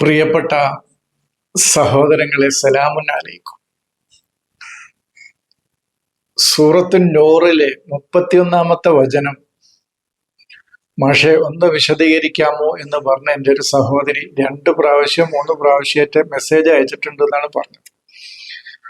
പ്രിയപ്പെട്ട സഹോദരങ്ങളെ സലാമുൻ അലൈക്കും. സൂറത്തു നൂറിലെ മുപ്പത്തിയൊന്നാമത്തെ വചനം മാഷെ ഒന്ന് വിശദീകരിക്കാമോ എന്ന് പറഞ്ഞ എന്റെ ഒരു സഹോദരി രണ്ട് പ്രാവശ്യം മൂന്ന് പ്രാവശ്യമായിട്ട് മെസ്സേജ് അയച്ചിട്ടുണ്ട് എന്നാണ് പറഞ്ഞത്.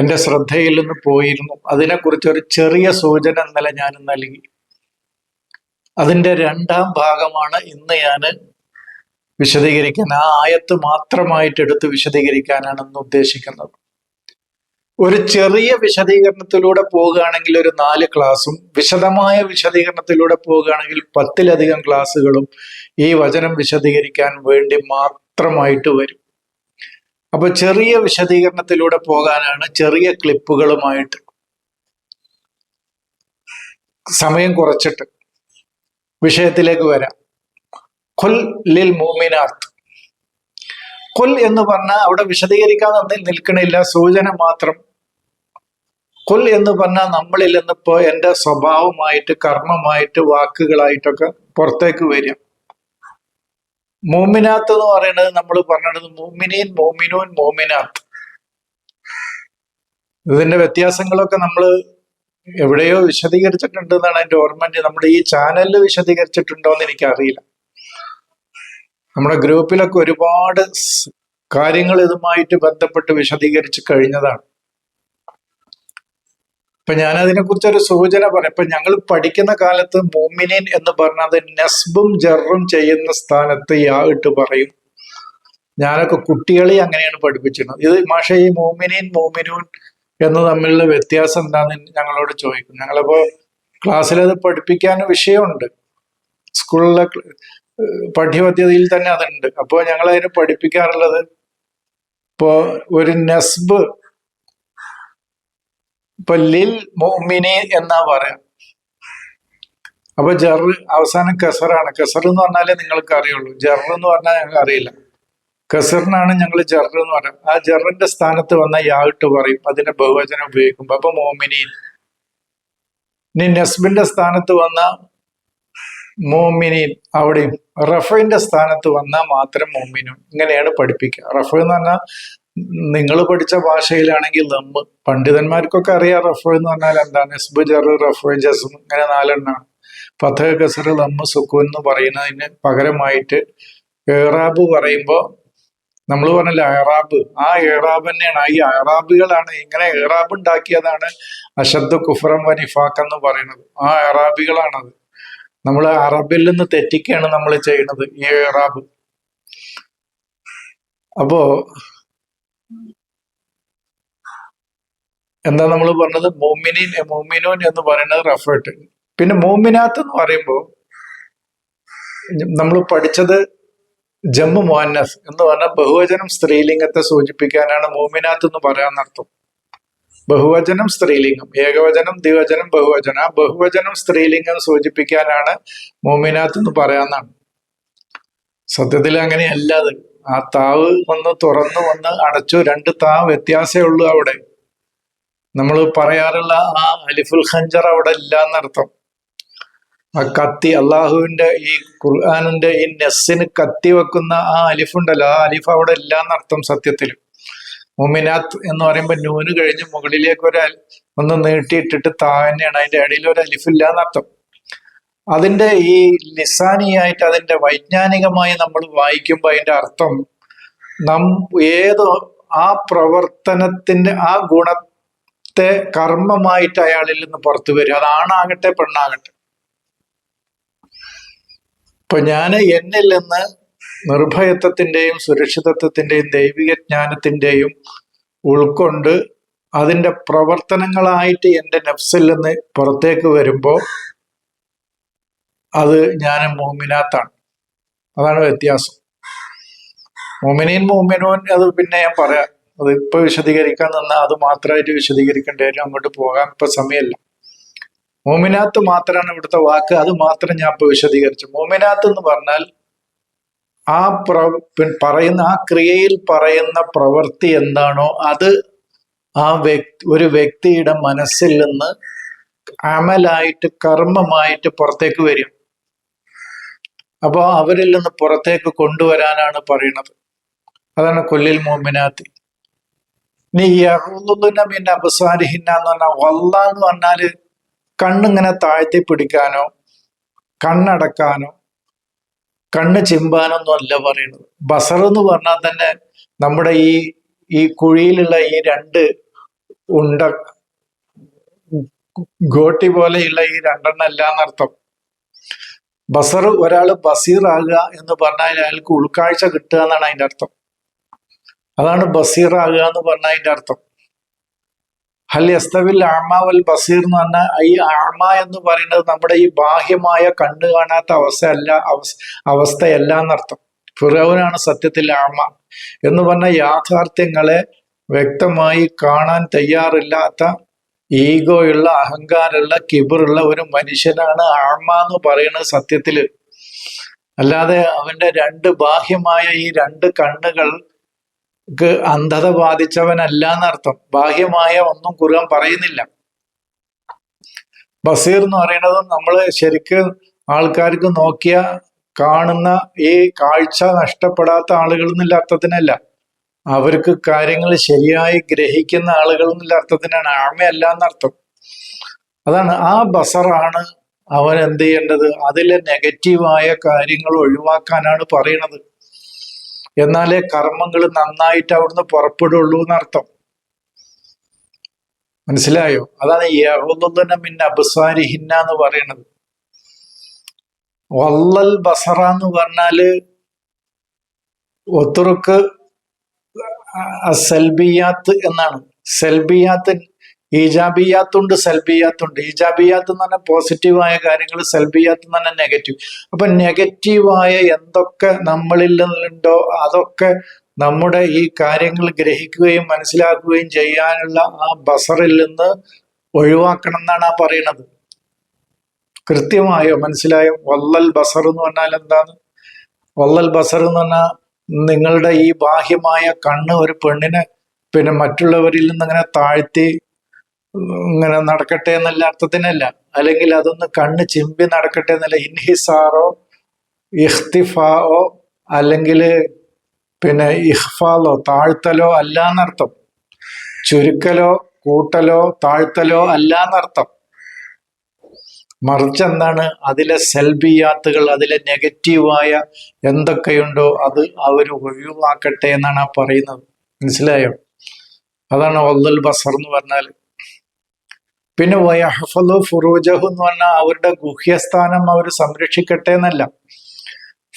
എന്റെ ശ്രദ്ധയിൽ നിന്ന് പോയിരുന്നു. അതിനെക്കുറിച്ച് ഒരു ചെറിയ സൂചന ഇന്നലെ ഞാൻ നൽകി. അതിന്റെ രണ്ടാം ഭാഗമാണ് ഇന്ന് ഞാൻ വിശദീകരിക്കാൻ ആ ആയത്ത് മാത്രമായിട്ട് എടുത്ത് വിശദീകരിക്കാനാണ് ഇന്ന് ഉദ്ദേശിക്കുന്നത്. ഒരു ചെറിയ വിശദീകരണത്തിലൂടെ പോവുകയാണെങ്കിൽ ഒരു നാല് ക്ലാസ്സും വിശദമായ വിശദീകരണത്തിലൂടെ പോവുകയാണെങ്കിൽ പത്തിലധികം ക്ലാസ്സുകളും ഈ വചനം വിശദീകരിക്കാൻ വേണ്ടി മാത്രമായിട്ട് വരും. അപ്പൊ ചെറിയ വിശദീകരണത്തിലൂടെ പോകാനാണ് ചെറിയ ക്ലിപ്പുകളുമായിട്ട് സമയം കുറച്ചിട്ട് വിഷയത്തിലേക്ക് വരാം. ഖുൽ ലിൽ മോമിനാത്ത് ഖുൽ എന്ന് പറഞ്ഞാൽ അവിടെ വിശദീകരിക്കാൻ നിൽക്കണില്ല സൂചന മാത്രം. ഖുൽ എന്ന് പറഞ്ഞാൽ നമ്മളിൽ നിന്നിപ്പോ എന്റെ സ്വഭാവമായിട്ട് കർമ്മമായിട്ട് വാക്കുകളായിട്ടൊക്കെ പുറത്തേക്ക് വരിക മോമിനാത്ത് എന്ന് പറയുന്നത് നമ്മൾ പറഞ്ഞത് മോമിനീൻ മോമിനൂൻ മോമിനാത്ത് ഇതിന്റെ വ്യത്യാസങ്ങളൊക്കെ നമ്മൾ എവിടെയോ വിശദീകരിച്ചിട്ടുണ്ട് എന്നാണ് എന്റെ ഓർമ്മ. നമ്മൾ ഈ ചാനലിൽ വിശദീകരിച്ചിട്ടുണ്ടോ എന്ന് എനിക്കറിയില്ല. നമ്മുടെ ഗ്രൂപ്പിലൊക്കെ ഒരുപാട് കാര്യങ്ങൾ ഇതുമായിട്ട് ബന്ധപ്പെട്ട് വിശദീകരിച്ച് കഴിഞ്ഞതാണ്. ഇപ്പൊ ഞാൻ അതിനെ കുറിച്ച് ഒരു സൂചന പറയാം. ഇപ്പൊ ഞങ്ങൾ പഠിക്കുന്ന കാലത്ത് മോമിനിൻ എന്ന് പറഞ്ഞത് നെസ്ബും ജറും ചെയ്യുന്ന സ്ഥാനത്ത് യാ ഇട്ട് പറയും. ഞാനൊക്കെ കുട്ടികളെ അങ്ങനെയാണ് പഠിപ്പിച്ചിരുന്നത്. ഇത് മാഷ ഈ മോമിനിൻ മോമിനൂൻ എന്ന് തമ്മിലുള്ള വ്യത്യാസം എന്താണെന്ന് ഞങ്ങളോട് ചോദിക്കും. ഞങ്ങളിപ്പോ ക്ലാസ്സിൽ അത് പഠിപ്പിക്കാൻ വിഷയമുണ്ട്. സ്കൂളിലെ പാഠ്യപദ്ധതിയിൽ തന്നെ അതുണ്ട്. അപ്പോൾ ഞങ്ങൾ അതിന് പഠിപ്പിക്കാറുള്ളത് ഇപ്പോ ഒരു നസ്ബ് ഇപ്പൊ ലിൽ മോമിനി എന്നാ പറയാം. അപ്പൊ ജർ അവസാനം കസറാണ്. കസർ എന്ന് പറഞ്ഞാലേ നിങ്ങൾക്ക് അറിയുള്ളൂ. ജർ എന്ന് പറഞ്ഞാൽ ഞങ്ങൾക്ക് അറിയില്ല. കസറിനാണ് ഞങ്ങൾ ജർ എന്ന് പറയാം ആ ജറിന്റെ സ്ഥാനത്ത് വന്ന യാട്ട് പറയും. അതിന്റെ ബഹുവചനം ഉപയോഗിക്കുമ്പോ. അപ്പൊ മോമിനി ഇനി നസ്ബിന്റെ സ്ഥാനത്ത് വന്ന മോമിനീൻ അവിടെയും റഫിന്റെ സ്ഥാനത്ത് വന്നാൽ മാത്രം മോമിനു ഇങ്ങനെയാണ് പഠിപ്പിക്കുക. റഫ എന്ന് പറഞ്ഞാൽ നിങ്ങൾ പഠിച്ച ഭാഷയിലാണെങ്കിൽ ലംബ് പണ്ഡിതന്മാർക്കൊക്കെ അറിയാം റഫ എന്ന് പറഞ്ഞാൽ എന്താണ്? എസ്ബ് ജറ് റഫ് ഇങ്ങനെ നാലെണ്ണാണ്. ഫതഹ് ഗസർ ലംബ് സുക്കൂൻ എന്ന് പറയുന്നതിന് പകരമായിട്ട് ഏറാബ് പറയുമ്പോൾ നമ്മൾ പറഞ്ഞില്ല ഏറാബ് ആ ഏറാബ് തന്നെയാണ്. ഈ അയറാബികളാണ് ഇങ്ങനെ ഏറാബ് ഉണ്ടാക്കിയതാണ് അശബ്ദ കുഫറം വനിഫാക്ക് എന്ന് പറയുന്നത്. ആ അറാബികളാണത് നമ്മൾ അറബിൽ നിന്ന് തെറ്റിക്കുകയാണ് നമ്മൾ ചെയ്യുന്നത് ഈ അപ്പോ എന്താ നമ്മൾ പറഞ്ഞത്? മോമിനിൻ മോമിനോൻ എന്ന് പറയുന്നത് റഫേർട്ട് പിന്നെ മോമിനാത്ത് എന്ന് പറയുമ്പോൾ നമ്മൾ പഠിച്ചത് ജമ്മു മോഹന്നസ് എന്ന് പറഞ്ഞാൽ ബഹുവചനം സ്ത്രീലിംഗത്തെ സൂചിപ്പിക്കാനാണ് മോമിനാത്ത് എന്ന് പറയാൻ പറയാന്നർത്ഥം. ബഹുവചനം സ്ത്രീലിംഗം. ഏകവചനം ദ്വിവചനം ബഹുവചനം. ബഹുവചനം സ്ത്രീലിംഗം സൂചിപ്പിക്കാനാണ് മോമിനാത്ത് എന്ന് പറയാന്നാണ് സത്യത്തിൽ അങ്ങനെയല്ല അത്. ആ താവ് വന്ന് തുറന്നു വന്ന് അടച്ചു രണ്ട് താവ് വ്യത്യാസമേ ഉള്ളൂ അവിടെ. നമ്മൾ പറയാറുള്ള ആ അലിഫുൽ ഹഞ്ചർ അവിടെ ഇല്ല എന്നർത്ഥം. ആ കത്തി അള്ളാഹുവിന്റെ ഈ ഖുർആാനിന്റെ ഈ നെസ്സിന് കത്തി വെക്കുന്ന ആ അലിഫ് ഉണ്ടല്ലോ ആ അലിഫ് അവിടെ ഇല്ല എന്നർത്ഥം സത്യത്തിൽ മുമിനാത്ത് എന്ന് പറയുമ്പോൾ നൂന് കഴിഞ്ഞ് മുകളിലേക്ക് ഒരു ഒന്ന് നീട്ടിയിട്ടിട്ട് താന്നെയാണ് അതിന്റെ ഇടയിൽ ഒരു അലിഫില്ല എന്നർത്ഥം. അതിന്റെ ഈ ലിസാനിയായിട്ട് അതിന്റെ വൈജ്ഞാനികമായി നമ്മൾ വായിക്കുമ്പോൾ അതിന്റെ അർത്ഥം നം ഏത് ആ പ്രവർത്തനത്തിന്റെ ആ ഗുണത്തെ കർമ്മമായിട്ട് അയാളിൽ നിന്ന് പുറത്തു വരും. അതാണാകട്ടെ പെണ്ണാകട്ടെ. ഇപ്പൊ ഞാൻ എന്നിൽ നിന്ന് നിർഭയത്വത്തിന്റെയും സുരക്ഷിതത്വത്തിന്റെയും ദൈവിക ജ്ഞാനത്തിന്റെയും ഉൾക്കൊണ്ട് അതിന്റെ പ്രവർത്തനങ്ങളായിട്ട് എന്റെ നഫ്സിൽ നിന്ന് പുറത്തേക്ക് വരുമ്പോൾ അത് ഞാൻ മോമിനാത്താണ് അതാണ് വ്യത്യാസം. മോമിനീൻ മോമിനോൻ അത് പിന്നെ ഞാൻ പറയാം അത് ഇപ്പൊ വിശദീകരിക്കാൻ നിന്നാൽ അത് മാത്രമായിട്ട് വിശദീകരിക്കേണ്ടി വരും അങ്ങോട്ട് പോകാൻ ഇപ്പൊ സമയമല്ല. മോമിനാത്ത് മാത്രമാണ് ഇവിടുത്തെ വാക്ക് അത് മാത്രം ഞാൻ ഇപ്പൊ വിശദീകരിച്ചു. മോമിനാത്ത് എന്ന് പറഞ്ഞാൽ ആ പ്ര പറയുന്ന ആ ക്രിയയിൽ പറയുന്ന പ്രവൃത്തി എന്താണോ അത് ആ വ്യക്തി ഒരു വ്യക്തിയുടെ മനസ്സിൽ നിന്ന് അമലായിട്ട് കർമ്മമായിട്ട് പുറത്തേക്ക് വരും. അപ്പോൾ അവരിൽ നിന്ന് പുറത്തേക്ക് കൊണ്ടുവരാനാണ് പറയുന്നത് അതാണ് കൊല്ലിൽ മോമിനാത്തി. നീ യഹുലുന മിൻ അബസാരിഹിന്ന എന്ന് പറഞ്ഞാൽ വല്ല എന്ന് പറഞ്ഞാൽ കണ്ണിങ്ങനെ താഴ്ത്തി പിടിക്കാനോ കണ്ണടക്കാനോ കണ്ണ് ചിമ്പാനൊന്നും അല്ല പറയുന്നത്. ബസർ എന്ന് പറഞ്ഞാൽ തന്നെ നമ്മുടെ ഈ ഈ കുഴിയിലുള്ള ഈ രണ്ട് ഉണ്ട ഗോട്ടി പോലെയുള്ള ഈ രണ്ടെണ്ണം അല്ല എന്നർത്ഥം ബസർ ഒരാൾ ബസീർ ആകുക എന്ന് പറഞ്ഞാൽ അയാൾക്ക് ഉൾക്കാഴ്ച കിട്ടുക എന്നാണ് അതിന്റെ അർത്ഥം. അതാണ് ബസീർ ആകുക എന്ന് പറഞ്ഞ അതിന്റെ അർത്ഥം. ഹൽ യസ്തവിൽ ആമ വൽ ബസീർ എന്ന് പറഞ്ഞാൽ ഈ ആമ എന്ന് പറയുന്നത് നമ്മുടെ ഈ ബാഹ്യമായ കണ്ണു കാണാത്ത അവസ്ഥയല്ല അവസ് അവസ്ഥയല്ല എന്നർത്ഥം. ഫിറോവിനാണ് സത്യത്തിൽ ആമ എന്ന് പറഞ്ഞ യാഥാർത്ഥ്യങ്ങളെ വ്യക്തമായി കാണാൻ തയ്യാറില്ലാത്ത ഈഗോയുള്ള അഹങ്കാരമുള്ള കിബിറുള്ള ഒരു മനുഷ്യനാണ് ആമ എന്ന് പറയുന്നത് സത്യത്തിൽ. അല്ലാതെ അവന്റെ രണ്ട് ബാഹ്യമായ ഈ രണ്ട് കണ്ണുകൾ അന്ധത ബാധിച്ചവനല്ല എന്നർത്ഥം ബാഹ്യമായ ഒന്നും ഖുർആൻ പറയുന്നില്ല. ബസീർ എന്ന് പറയുന്നത് നമ്മൾ ശരിക്ക് ആൾക്കാർക്ക് നോക്കിയ കാണുന്ന ഈ കാഴ്ച നഷ്ടപ്പെടാത്ത ആളുകൾ എന്നുള്ള അർത്ഥത്തിനല്ല. അവർക്ക് കാര്യങ്ങൾ ശരിയായി ഗ്രഹിക്കുന്ന ആളുകൾ എന്നുള്ള അർത്ഥത്തിനാണ്. ആമയല്ല എന്നർത്ഥം അതാണ്. ആ ബസറാണ് അവൻ എന്ത് ചെയ്യേണ്ടത്? അതിലെ നെഗറ്റീവായ കാര്യങ്ങൾ ഒഴിവാക്കാനാണ് പറയണത് എന്നാലേ കർമ്മങ്ങൾ നന്നായിട്ട് അവിടുന്ന് പുറപ്പെടുള്ളൂ എന്നർത്ഥം. മനസ്സിലായോ? അതാണ് യഹുദന മിൻ അബ്സാരിഹിന്ന എന്ന് പറയണത് വള്ളൽ ബസറ എന്ന് പറഞ്ഞാൽ ഒത്തുറുക്ക് സെൽബിയാത്ത് എന്നാണ്. സെൽബിയാത്ത് ഈജാബിയാത്തുണ്ട് സെൽബിയാത്തുണ്ട്. ഈജാബിയാത്ത് എന്ന് പറഞ്ഞാൽ പോസിറ്റീവായ കാര്യങ്ങൾ സെൽബിയാത്ത് എന്ന് പറഞ്ഞാൽ നെഗറ്റീവ് അപ്പൊ നെഗറ്റീവായ എന്തൊക്കെ നമ്മളിൽ ഉണ്ടോ അതൊക്കെ നമ്മുടെ ഈ കാര്യങ്ങൾ ഗ്രഹിക്കുകയും മനസ്സിലാക്കുകയും ചെയ്യാനുള്ള ആ ബസറിൽ നിന്ന് ഒഴിവാക്കണം എന്നാണ് ആ പറയണത് കൃത്യമായോ മനസ്സിലായോ? വല്ലൽ ബസർ എന്ന് പറഞ്ഞാൽ എന്താണ്? വല്ലൽ ബസർ എന്ന് പറഞ്ഞാൽ നിങ്ങളുടെ ഈ ബാഹ്യമായ കണ്ണ് ഒരു പെണ്ണിനെ പിന്നെ മറ്റുള്ളവരിൽ നിന്ന് ഇങ്ങനെ താഴ്ത്തി ഇങ്ങനെ നടക്കട്ടെ എന്നല്ല അർത്ഥത്തിനല്ല. അല്ലെങ്കിൽ അതൊന്ന് കണ്ണ് ചിമ്പി നടക്കട്ടെ എന്നല്ല. ഇൻഹിസാറോ ഇഹ്തിഫാഓ അല്ലെങ്കിൽ പിന്നെ ഇഹ്ഫാലോ താഴ്ത്തലോ അല്ല എന്നർത്ഥം ചുരുക്കലോ കൂട്ടലോ താഴ്ത്തലോ അല്ല എന്നർത്ഥം മറിച്ച് എന്താണ്? അതിലെ സെൽബിയാത്തുകൾ അതിലെ നെഗറ്റീവായ എന്തൊക്കെയുണ്ടോ അത് അവർ ഒഴിവാക്കട്ടെ എന്നാണ് ആ പറയുന്നത്. മനസ്സിലായോ? അതാണ് ഒല്ലൽ ബസർ എന്ന് പറഞ്ഞാൽ പിന്നെ വയഹഫലു ഫുറൂജഹു എന്ന് പറഞ്ഞാൽ അവരുടെ ഗുഹ്യസ്ഥാനം അവർ സംരക്ഷിക്കട്ടെ എന്നല്ല.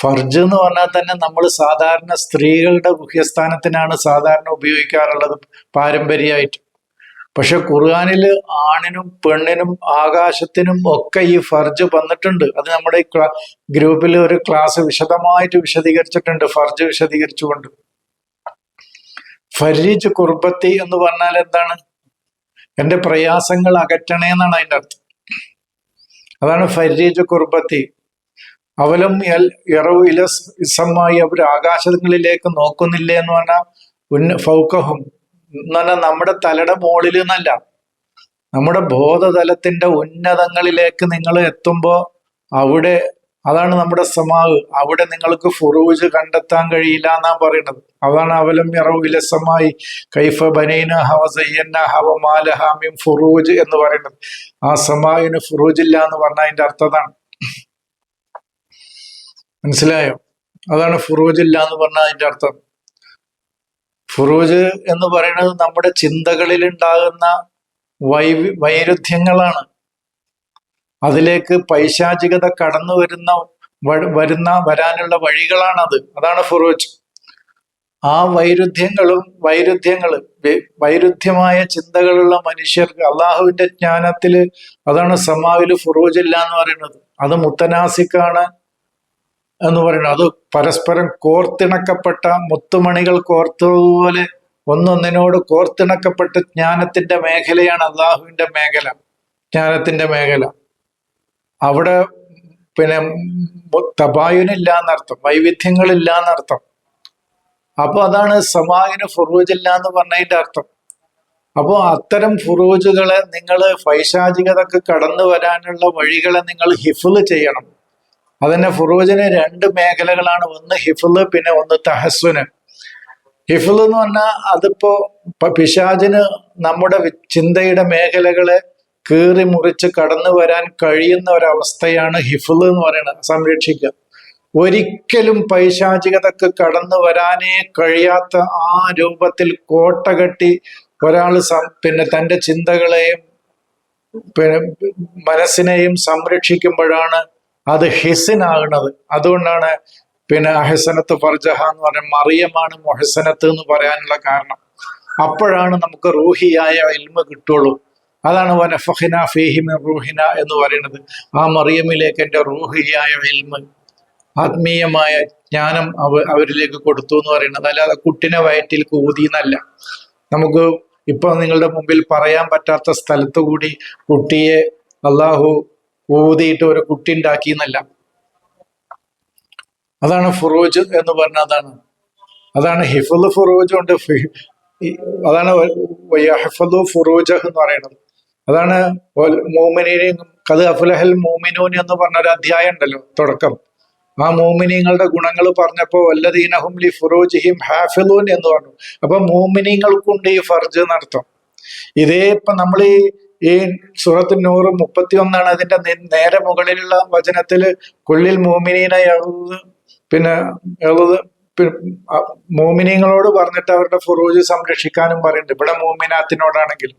ഫർജ് എന്ന് പറഞ്ഞാൽ തന്നെ നമ്മൾ സാധാരണ സ്ത്രീകളുടെ ഗുഹ്യസ്ഥാനത്തിനാണ് സാധാരണ ഉപയോഗിക്കാറുള്ളത് പാരമ്പര്യമായിട്ട്. പക്ഷെ ഖുർആാനിൽ ആണിനും പെണ്ണിനും ആകാശത്തിനും ഒക്കെ ഈ ഫർജ് വന്നിട്ടുണ്ട്. അത് നമ്മുടെ ഗ്രൂപ്പിൽ ഒരു ക്ലാസ് വിശദമായിട്ട് വിശദീകരിച്ചിട്ടുണ്ട് ഫർജ് വിശദീകരിച്ചുകൊണ്ട്. ഫരീജ് കുർബത്തി എന്ന് പറഞ്ഞാൽ എന്താണ്? എന്റെ പ്രയാസങ്ങൾ അകറ്റണേ എന്നാണ് അതിന്റെ അർത്ഥം. അതാണ് ഫരീജ് കുർബത്തി. അവലും ഇറവ് ഇലസ് ഇസമായി അവർ ആകാശങ്ങളിലേക്ക് നോക്കുന്നില്ല എന്ന് പറഞ്ഞാൽ ഉന്ന ഫൗക്കഹും. എന്ന് പറഞ്ഞാൽ നമ്മുടെ തലയുടെ മുകളിൽ എന്നല്ല. നമ്മുടെ ബോധതലത്തിന്റെ ഉന്നതങ്ങളിലേക്ക് നിങ്ങൾ എത്തുമ്പോൾ അവിടെ അതാണ് നമ്മുടെ സമാവ് അവിടെ നിങ്ങൾക്ക് ഫുറൂജ് കണ്ടെത്താൻ കഴിയില്ല എന്നാ പറയുന്നത് അതാണ് അവലം ഇറവിലസമായി കൈഫ ബനൈന ഹവ സയ്യന്ന ഹവ മാലഹാമ്യം ഫുറൂജ് എന്ന് പറയുന്നത് ആ സമാവിന് ഫുറൂജ് ഇല്ല എന്ന് പറഞ്ഞ അതിന്റെ അർത്ഥതാണ്. മനസ്സിലായോ? അതാണ് ഫുറൂജ് ഇല്ല എന്ന് പറഞ്ഞ അതിന്റെ അർത്ഥം. ഫുറൂജ് എന്ന് പറയുന്നത് നമ്മുടെ ചിന്തകളിൽ ഉണ്ടാകുന്ന വൈ വൈരുദ്ധ്യങ്ങളാണ്. അതിലേക്ക് പൈശാചികത കടന്നു വരുന്ന വരുന്ന വരാനുള്ള വഴികളാണത്. അതാണ് ഫുറോജ്. ആ വൈരുദ്ധ്യങ്ങളും വൈരുദ്ധ്യങ്ങൾ വൈരുദ്ധ്യമായ ചിന്തകളുള്ള മനുഷ്യർക്ക് അള്ളാഹുവിന്റെ ജ്ഞാനത്തിൽ അതാണ് സമാവിൽ ഫുറൂജ് ഇല്ല എന്ന് പറയുന്നത്. അത് മുത്തനാസിക്കാണ് എന്ന് പറയുന്നത്. അത് പരസ്പരം കോർത്തിണക്കപ്പെട്ട മുത്തുമണികൾ കോർത്തതുപോലെ ഒന്നൊന്നിനോട് കോർത്തിണക്കപ്പെട്ട ജ്ഞാനത്തിന്റെ മേഖലയാണ് അള്ളാഹുവിന്റെ മേഖല ജ്ഞാനത്തിന്റെ മേഖല. അവിടെ പിന്നെ തപായുനില്ല എന്നർത്ഥം വൈവിധ്യങ്ങളില്ല എന്നർത്ഥം അപ്പൊ അതാണ് സമാഹിന് ഫുറൂജില്ല എന്ന് പറഞ്ഞതിന്റെ അർത്ഥം. അപ്പോൾ അത്തരം ഫുറൂജുകളെ നിങ്ങൾ ഫൈശാചികതക്ക് കടന്നു വരാനുള്ള വഴികളെ നിങ്ങൾ ഹിഫുൽ ചെയ്യണം. അതന്നെ ഫുറൂജിന് രണ്ട് മേഖലകളാണ്. ഒന്ന് ഹിഫുൽ പിന്നെ ഒന്ന് തഹസ്വന് ഹിഫിൾ എന്ന് പറഞ്ഞാൽ അതിപ്പോ പിശാജിന് നമ്മുടെ ചിന്തയുടെ മേഖലകളെ കീറി മുറിച്ച് കടന്നു വരാൻ കഴിയുന്ന ഒരവസ്ഥയാണ് ഹിഫിൾ എന്ന് പറയുന്നത്. സംരക്ഷിക്കുക. ഒരിക്കലും പൈശാചികതക്ക് കടന്നു വരാനേ കഴിയാത്ത ആ രൂപത്തിൽ കോട്ട കെട്ടി ഒരാൾ പിന്നെ തന്റെ ചിന്തകളെയും പിന്നെ മനസ്സിനെയും സംരക്ഷിക്കുമ്പോഴാണ് അത് ഹിസിനാകുന്നത്. അതുകൊണ്ടാണ് പിന്നെ അഹസനത്ത് ഫർജഹ എന്ന് പറയുന്നത് മറിയമാണ് മൊഹസനത്ത് എന്ന് പറയാനുള്ള കാരണം. അപ്പോഴാണ് നമുക്ക് റൂഹിയായ ഇൽമ കിട്ടുള്ളൂ. അതാണ് വനഫഹിന ഫീഹിമിൻ റൂഹിന എന്ന് പറയുന്നത്. ആ മറിയമിലേക്ക് എന്റെ റൂഹിയായ ഇൽമ് ആത്മീയമായ ജ്ഞാനം അവ അവരിലേക്ക് കൊടുത്തു എന്ന് പറയുന്നത്. അല്ലാതെ കുട്ടിനെ വയറ്റിൽ കൂതി എന്നല്ല. നമുക്ക് ഇപ്പം നിങ്ങളുടെ മുമ്പിൽ പറയാൻ പറ്റാത്ത സ്ഥലത്തു കൂടി കുട്ടിയെ അള്ളാഹു ഊതിയിട്ട് ഒരു കുട്ടി ഉണ്ടാക്കി എന്നല്ല. അതാണ് ഫുറൂജ് എന്ന് പറഞ്ഞ അതാണ്. അതാണ് ഹിഫുൽ ഫുറൂജ് ഉണ്ട്. അതാണ് ഫുറൂജ് എന്ന് പറയുന്നത്. അതാണ് മോമിനെയും കത് അഫുലഹൽ മോമിനൂൻ എന്ന് പറഞ്ഞ ഒരു അധ്യായം ഉണ്ടല്ലോ തുടക്കം. ആ മോമിനിങ്ങളുടെ ഗുണങ്ങൾ പറഞ്ഞപ്പോ വല്ലദീനഹും ലി ഫുറോജിഹിം ഹാഫിലൂൻ എന്ന് പറഞ്ഞു. അപ്പൊ മോമിനിങ്ങൾക്കുണ്ട് ഈ ഫർജ് നടത്തും ഇതേ ഇപ്പൊ നമ്മൾ ഈ ഈ സുഹത്ത് നൂറ് മുപ്പത്തി ഒന്നാണ് അതിന്റെ നേരെ മുകളിലുള്ള വചനത്തിൽ കുള്ളിൽ മോമിനീനെ എഴുതുന്നത് പിന്നെ എഴുത് മോമിനിങ്ങളോട് പറഞ്ഞിട്ട് അവരുടെ ഫുറൂജ് സംരക്ഷിക്കാനും പറയുന്നുണ്ട്. ഇവിടെ മോമിനാത്തിനോടാണെങ്കിൽ.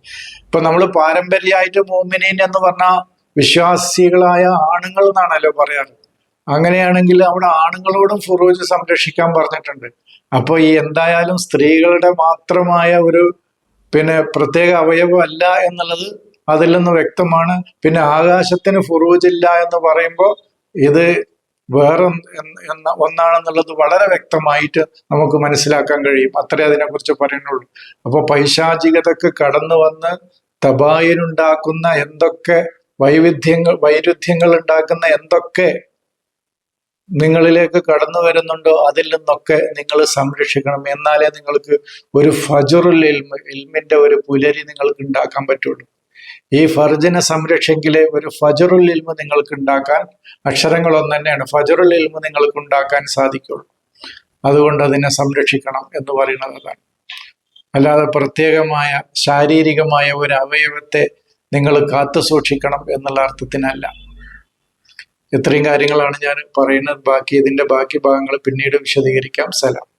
ഇപ്പൊ നമ്മൾ പാരമ്പര്യമായിട്ട് മോമിനീൻ എന്ന് പറഞ്ഞാൽ വിശ്വാസികളായ ആണുങ്ങൾ എന്നാണല്ലോ പറയാറ്. അങ്ങനെയാണെങ്കിൽ അവിടെ ആണുങ്ങളോടും ഫുറൂജ് സംരക്ഷിക്കാൻ പറഞ്ഞിട്ടുണ്ട്. അപ്പോൾ ഈ എന്തായാലും സ്ത്രീകളുടെ മാത്രമായ ഒരു പിന്നെ പ്രത്യേക അവയവമല്ല എന്നുള്ളത് അതിൽ നിന്ന് വ്യക്തമാണ്. പിന്നെ ആകാശത്തിന് ഫുറൂജ് ഇല്ല എന്ന് പറയുമ്പോൾ ഇത് വേറെ എന്ന ഒന്നാണെന്നുള്ളത് വളരെ വ്യക്തമായിട്ട് നമുക്ക് മനസ്സിലാക്കാൻ കഴിയും. അത്രേ അതിനെക്കുറിച്ച് പറയുന്നുള്ളൂ. അപ്പോൾ പൈശാചികതക്ക് കടന്നു വന്ന് തബായനുണ്ടാക്കുന്ന എന്തൊക്കെ വൈവിധ്യങ്ങൾ വൈരുദ്ധ്യങ്ങൾ ഉണ്ടാക്കുന്ന എന്തൊക്കെ നിങ്ങളിലേക്ക് കടന്നു വരുന്നുണ്ടോ അതിൽ നിന്നൊക്കെ നിങ്ങൾ സംരക്ഷിക്കണം. എന്നാലേ നിങ്ങൾക്ക് ഒരു ഫജുറുൽ ഇൽമ ഇൽമിന്റെ ഒരു പുലരി നിങ്ങൾക്ക് ഉണ്ടാക്കാൻ പറ്റുള്ളൂ. ഈ ഫർജിനെ സംരക്ഷിക്കിലെ ഒരു ഫജറുൽ ഇൽമ നിങ്ങൾക്ക് ഉണ്ടാക്കാൻ അക്ഷരങ്ങൾ ഒന്ന് തന്നെയാണ് ഫജറുൽ ഇൽമ നിങ്ങൾക്ക് ഉണ്ടാക്കാൻ സാധിക്കുള്ളൂ. അതുകൊണ്ട് അതിനെ സംരക്ഷിക്കണം എന്ന് പറയുന്നത് അതാണ്. അല്ലാതെ പ്രത്യേകമായ ശാരീരികമായ ഒരു അവയവത്തെ നിങ്ങൾ കാത്തു സൂക്ഷിക്കണം എന്നുള്ള അർത്ഥത്തിനല്ല. ഇത്രയും കാര്യങ്ങളാണ് ഞാൻ പറയുന്നത്. ബാക്കി ഇതിന്റെ ബാക്കി ഭാഗങ്ങൾ പിന്നീട് വിശദീകരിക്കാം. സലാം.